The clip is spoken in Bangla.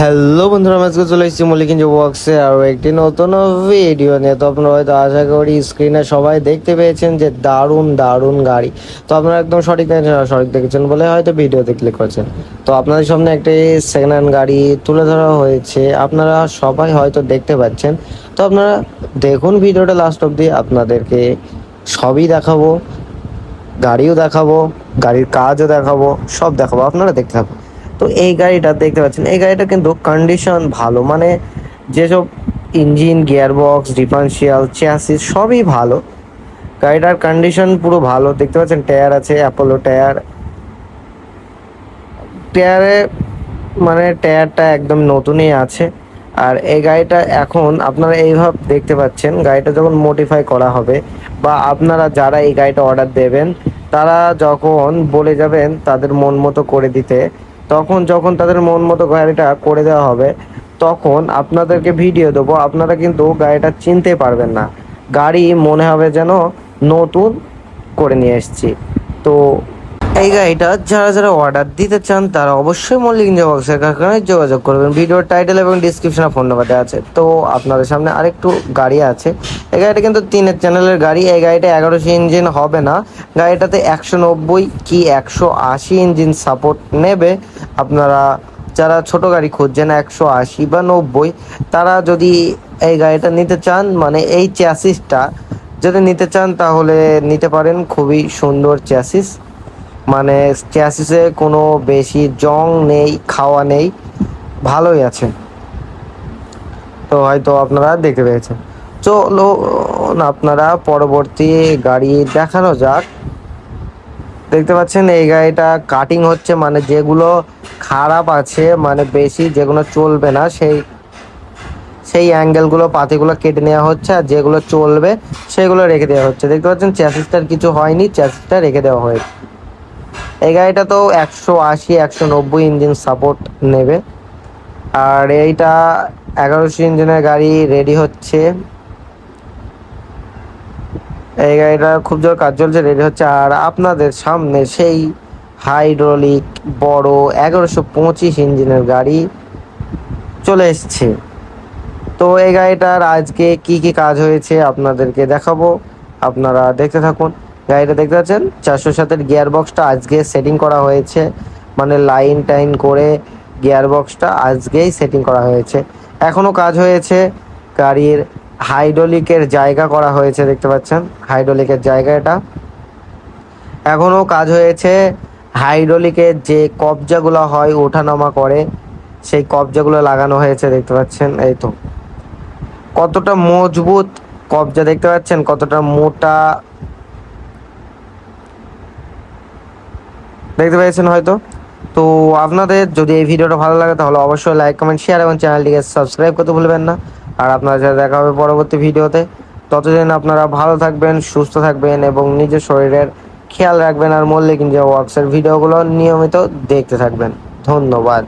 হ্যালো বন্ধুরা আজকে চলে এসেছি মল্লিকিঞ্জ বক্সে আরও একটি নতুন ভিডিও নিয়ে। তো আপনারা হয়তো আশা করি স্ক্রিনে সবাই দেখতে পেয়েছেন যে দারুণ দারুণ গাড়ি। তো আপনারা একদম সঠিক সঠিক দেখেছেন বলে হয়তো ভিডিওতে ক্লিক করেছেন। তো আপনাদের সামনে একটি সেকেন্ড হ্যান্ড গাড়ি তুলে ধরা হয়েছে। আপনারা সবাই হয়তো দেখতে পাচ্ছেন। তো আপনারা দেখুন ভিডিওটা লাস্ট অবধি। আপনাদেরকে সবই দেখাবো, গাড়িও দেখাবো, গাড়ির কাজও দেখাবো, সব দেখাবো। আপনারা দেখতে থাকুন। তো এই গাড়িটা দেখতে পাচ্ছেন, এই গাড়িটা কিন্তু কন্ডিশন ভালো মানে যেসব ইঞ্জিন গিয়ারবক্স ডিফারেন্সিয়াল চ্যাসিস সবই ভালো। গাড়িটার কন্ডিশন পুরো ভালো, দেখতে পাচ্ছেন টায়ার আছে অ্যাপোলো টায়ার টায়ারে মানে টায়ারটা একদম নতুনই আছে। আর এই গাড়িটা এখন আপনারা এইভাবে দেখতে পাচ্ছেন, গাড়িটা যখন মডিফাই করা হবে, বা আপনারা যারা এই গাড়িটা অর্ডার দেবেন, তারা যখন বলে যাবেন তাদের মন মতো করে দিতে তখন যখন তাদের মন মতো গাড়িটা করে দেওয়া হবে, তখন আপনাদেরকে ভিডিও দেবো। আপনারা কিন্তু গাড়িটা চিনতে পারবেন না। গাড়ি মনে হবে যেন নতুন করে নিয়ে এসছি। তো এই গাড়িটা যারা যারা অর্ডার দিতে চান, তারা অবশ্যই মল্লিক বক্সের কারখানায় যোগাযোগ করবেন। ভিডিওর টাইটেল এবং ডিসক্রিপশনে ফোন নাম্বার দেওয়া আছে। তো আপনাদের সামনে আরেকটু গাড়ি আছে। এই গাড়িটা কিন্তু তিনের চ্যানেলের গাড়ি। এই গাড়িটা এগারোশো ইঞ্জিন হবে না। গাড়িটাতে একশো নব্বই কি একশো আশি ইঞ্জিন সাপোর্ট নেবে। আপনারা, যারা ছোট গাড়ি খুঁজছেন, একশো আশি বা নব্বই, তারা যদি এই গাড়িটা নিতে চান মানে এই চ্যাসিসটা যদি নিতে চান, তাহলে নিতে পারেন। খুবই সুন্দর চ্যাসিস মানে চ্যাসিসে কোনো বেশি জং নেই, খাওয়া নেই, ভালোই আছে। তো হয়তো আপনারা দেখতে পেয়েছেন। চলো আপনারা পরবর্তী গাড়ি দেখানো যাক। দেখতে পাচ্ছেন এই গাড়িটা কাটিং হচ্ছে মানে যেগুলো খারাপ আছে মানে বেশি যেগুলো চলবে না, সেই সেই অ্যাঙ্গেলগুলো, পাতিগুলো কেটে নেওয়া হচ্ছে আর যেগুলো চলবে, সেগুলো রেখে দেওয়া হচ্ছে। দেখতে পাচ্ছেন চ্যাসিসটার কিছু হয়নি চ্যাসিসটা রেখে দেওয়া হয়েছে। এই গাড়িটা তো একশো আশি, একশো নব্বই ইঞ্জিন সাপোর্ট নেবে। আর এইটা এগারোশো ইঞ্জিনের গাড়ি রেডি হচ্ছে। এই গাড়িটা খুব জোর কাজ চলছে রেডি হচ্ছে। আর আপনাদের সামনে সেই হাইড্রোলিক বড় এগারোশো পঁচিশ ইঞ্জিনের গাড়ি চলে এসছে। তো এই গাড়িটার আজকে কি কি কাজ হয়েছে আপনাদেরকে দেখাবো। আপনারা দেখতে থাকুন। গাড়িটা দেখতে পাচ্ছেন? চারশো সাতের গিয়ার বক্সটা আজকে সেটিং করা হয়েছে। মানে লাইন টাইন করে গিয়ার বক্সটা আজকেই সেটিং করা হয়েছে। এখনও কাজ হয়েছে। গাড়ির হাইড্রোলিকের জায়গা করা হয়েছে, দেখতে পাচ্ছেন? হাইড্রোলিকের জায়গা এটা। এখনও কাজ হয়েছে। হাইড্রোলিকের যে কবজাগুলো হয়, ওঠানামা করে, সেই কবজাগুলো লাগানো হয়েছে, দেখতে পাচ্ছেন? এই তো। কতটা মজবুত কবজা, দেখতে পাচ্ছেন? কতটা মোটা দেখতে পেয়েছেন হয়তো। তো আপনাদের যদি এই ভিডিওটা ভালো লাগে, তাহলে অবশ্যই লাইক কমেন্ট শেয়ার এবং চ্যানেলটিকে সাবস্ক্রাইব করতে ভুলবেন না। আর আপনার সাথে দেখা হবে পরবর্তী ভিডিওতে। ততদিন আপনারা ভালো থাকবেন, সুস্থ থাকবেন এবং নিজের শরীরের খেয়াল রাখবেন আর মল্লিক ইন্ডিয়া ওয়ার্কসের ভিডিওগুলো নিয়মিত দেখতে থাকবেন। ধন্যবাদ।